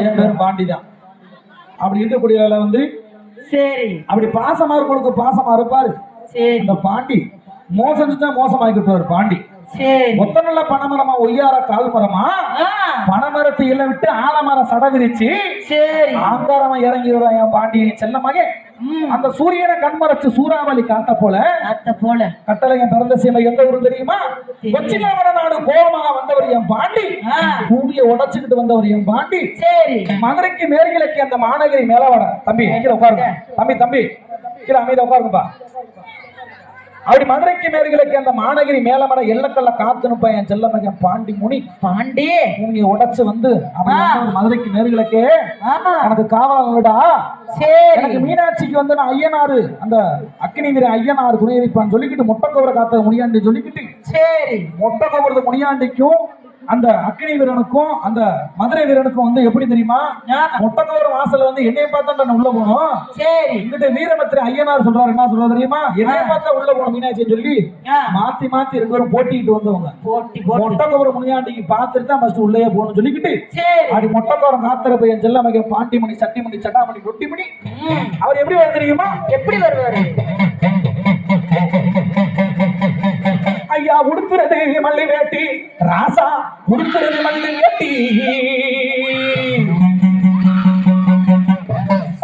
என் பேர் பாண்டி தான் அப்படி இருக்கக்கூடிய வேலை வந்து சரி. அப்படி பாசமா இருக்கவனுக்கு பாசமா இருப்பாரு. சரி. இந்த பாண்டி மோசம் செஞ்சா மோசமாக்கிட்டு பாண்டி. நல்ல பனைமரமா ஒய்யார கால் மரமா பனைமரத்தை இல்ல விட்டு ஆலமரம் சட விரிச்சு சரி. ஆங்காரமா இறங்கி என் பாண்டி செல்ல மகன் அந்த சூரியனை கண்மறைச்சு சூறாவளி காத்த போல அத்தை போல. கட்டளை என் பிறந்த சீமை எந்த ஊரு தெரியுமா? கொச்சினாவட நாடு கோபமாக வந்தவர் என் பாண்டி. பூமியை உடைச்சுக்கிட்டு வந்தவர் என் பாண்டி. சரி. மதுரைக்கு மேற்கிழக்கு அந்த மாநகரி மேலவாட. தம்பி கீழே உட்காருங்க. தம்பி தம்பி கீழே அமைதியா உட்காருங்கப்பா. அப்படி மதுரைக்கு மேற்கிழக்கு அந்த மாநகரி மேலமட எல்லக்கல்ல காத்து நிப்பா என் செல்ல மகன் பாண்டி முனி. பாண்டி? பூமியை உடைச்சு வந்து அவன் மதுரைக்கு ஆமா எனக்கு காவலங்கடா சரி. எனக்கு மீனாட்சிக்கு வந்து நான் ஐயனாரு அந்த அக்கினி வீர ஐயனார் துணை இருப்பான்னு சொல்லிக்கிட்டு மொட்டக்கோவரை காத்த முடியாண்டி சொல்லிக்கிட்டு. சரி. மொட்டக்கோவரது முனியாண்டிக்கும் அந்த அக்கினி வீரனுக்கும் அந்த மதுரை வீரனுக்கும் வந்து எப்படி தெரியுமா? ஆ, மொட்டக்கோவர வாசல்ல வந்து என்னைய பார்த்தா நான் உள்ள போகணும் சரி. இங்கிட்ட வீரபத்திரி ஐயனார் சொல்றாரு என்ன சொல்றாரு தெரியுமா? என்னைய பார்த்தா உள்ள போகணும் மீனாட்சின்னு சொல்லி மாத்தி மாத்தி ரெண்டு பேரும் போட்டிக்கிட்டு வந்தவங்க. போட்டி மொட்டக்கோவர முனியாண்டிக்கு பார்த்துட்டு தான் ஃபர்ஸ்ட் உள்ளே போகணும்னு சொல்லிக்கிட்டு அப்படி மொட்டக்கோவரம் காத்திரப்ப என் செல்ல மகன் பாண்டிமணி சட்டிமணி சட்டாமணி ரொட்டிமணி அவர் எப்படி வர தெரியுமா? எப்படி வருவாரு? ஐயா உடுத்துறது மல்லி வேட்டி ராசா உடுக்கிறது மல்லி வேட்டி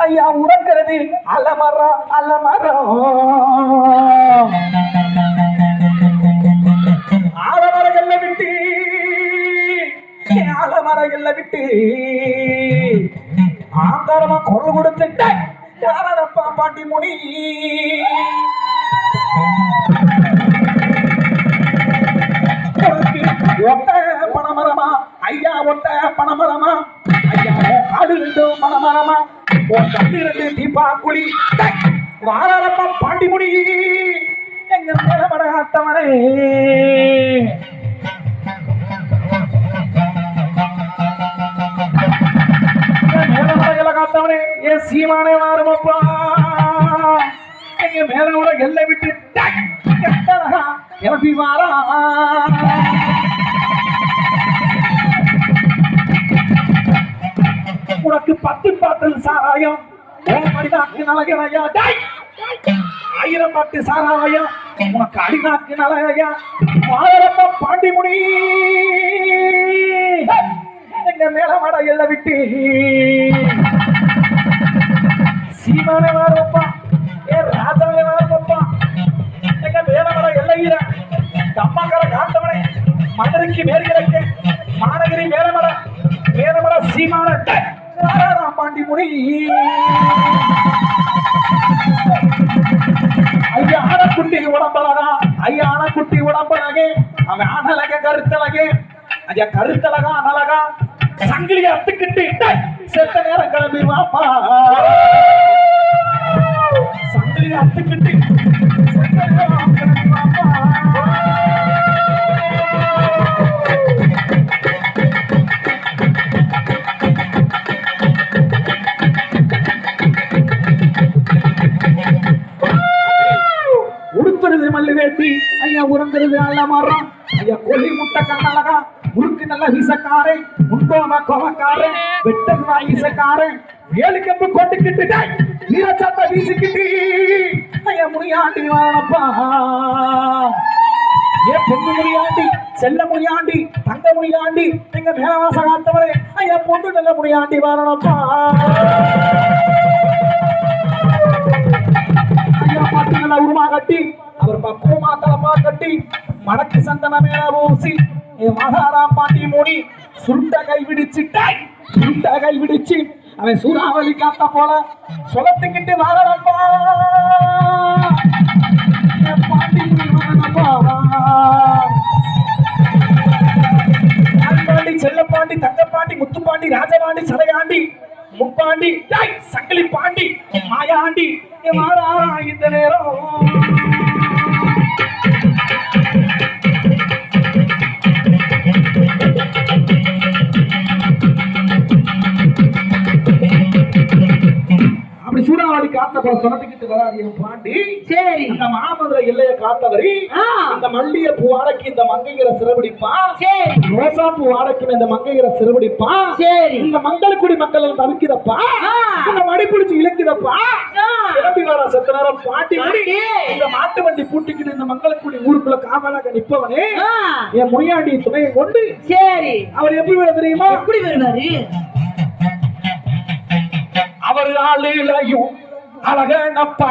ஐயா உறக்கிறது அலமரம் அலமரம் ஆலமரங்கள்ல விட்டு ஆலமரங்கள்ல விட்டு. ஆங்காரமா குரல் கொடுத்துட்டேன் யாரப்பா பாண்டி முனி? ஒட்ட பணமரமா ஐயா ஒட்ட பணமரமா ஐயா ஆடு ரெண்டு பணமரமா உன் கண்ணு ரெண்டு தீபா குழி வாரப்பா பாண்டி முடி எங்க மேலமட ஆத்தவனே காத்தவனே என் சீமானே வாருமப்பா எங்க எல்லை விட்டு கிளம்பி வாரா? உனக்கு பத்து பாட்டில் சாராயம். அடிநாக்கு மடிநாக்கு ஆயிரம் பாட்டு சாராயம். உனக்கு அடிநாக்கு நலகையா? மாதரப்ப பாண்டிமுடி எங்க மேல மாட எல்ல விட்டு. சீமான வாரப்பா ஏ ராஜாவே வாரப்பா எங்க மேல மாட எல்லையில. தம்மாக்கர காத்தவனே மதுரைக்கு மேற்கிழக்கு. ராராராம் பாண்டி முனி. ஐயா உடம்பலகா ஐயா குட்டி உடம்பலகே அவன் அனலக கருத்தலகே. ஐயா கருத்தலகா அனலகா? சங்கிலி அத்துக்கிட்டு செத்த நேரம் கிளம்பி வாப்பா. சங்கிலி அத்துக்கிட்டு செத்த நேரம் கிளம்பி வாப்பா. கட்டி ஐயா உறங்குறது நல்ல மரம் ஐயா கொல்லி முட்டை கண்ணழகா முறுக்கு நல்ல வீசக்காரன் முன்கோம கோமக்காரன் வெட்டது வாய் வீசக்காரன் வேலு கம்பு கொண்டுக்கிட்டு நீரச்சாத்த வீசிக்கிட்டு. ஐயா முனியாண்டி வாழப்பா ஏ பொண்ணு முடியாண்டி செல்ல முடியாண்டி தங்க முடியாண்டி எங்க மேலவாச காத்தவரே ஐயா பொண்ணு நல்ல முடியாண்டி வாழப்பா ஐயா பாட்டு நல்லா உருமா கட்டி அவர் பக்குவமா தலப்பா கட்டி மடக்கு சந்தன மேல ஊசி மகாராம் பாண்டி மூடி சுருட்ட கை விடிச்சு டேய், சுருட்ட கை விடிச்சு. அவன் சூறாவளி காத்த போல சொலத்துக்கிட்டு மகாராம்பா பாண்டி பாண்டி? செல்லப்பாண்டி தங்கப்பாண்டி முத்துப்பாண்டி ராஜபாண்டி சடையாண்டி முப்பாண்டி டேய், சங்கிலி பாண்டி மாயாண்டி. என் இந்த நேரம். சூறாவளி காத்த போல சுரண்டிக்கிட்டு வராது என் பாண்டி. சரி. இந்த மாமதுரை எல்லையை காத்தவரி இந்த மல்லிய பூ வாடகைக்கு இந்த மங்கைகிற சிறபிடிப்பான் சரி. ரோசா பூ வாடகைக்கு இந்த மங்கைகிற சிறபிடிப்பான் சரி. இந்த மங்களக்குடி மக்கள் தவிக்கிறப்பா. இந்த மடி பிடிச்சு இழுக்குதப்பா ஆ. கிளம்பி வர செத்த நேரம் பாட்டி. இந்த மாட்டு வண்டி பூட்டிக்கிட்டு இந்த மங்களக்குடி ஊருக்குள்ள காவலாக நிப்பவனே என் முனியாண்டி துணையை கொண்டு சரி. அவர் எப்படி வர தெரியுமா? எப்படி வருவாரு? அவர் ஆளுலையும் அழகனப்பா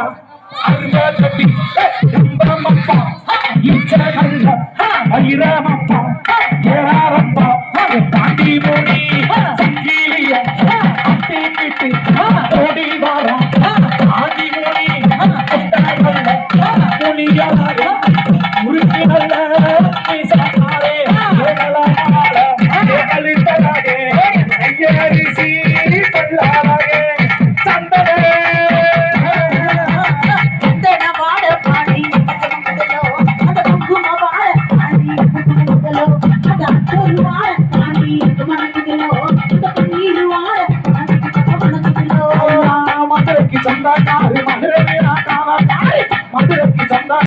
அருங்கட்டி நம்பரமப்பா இச்ச நல்ல ஐரமப்பா ஏறாரப்பா காண்டி மோடி சங்கிலிய. அட்டி கிட்டி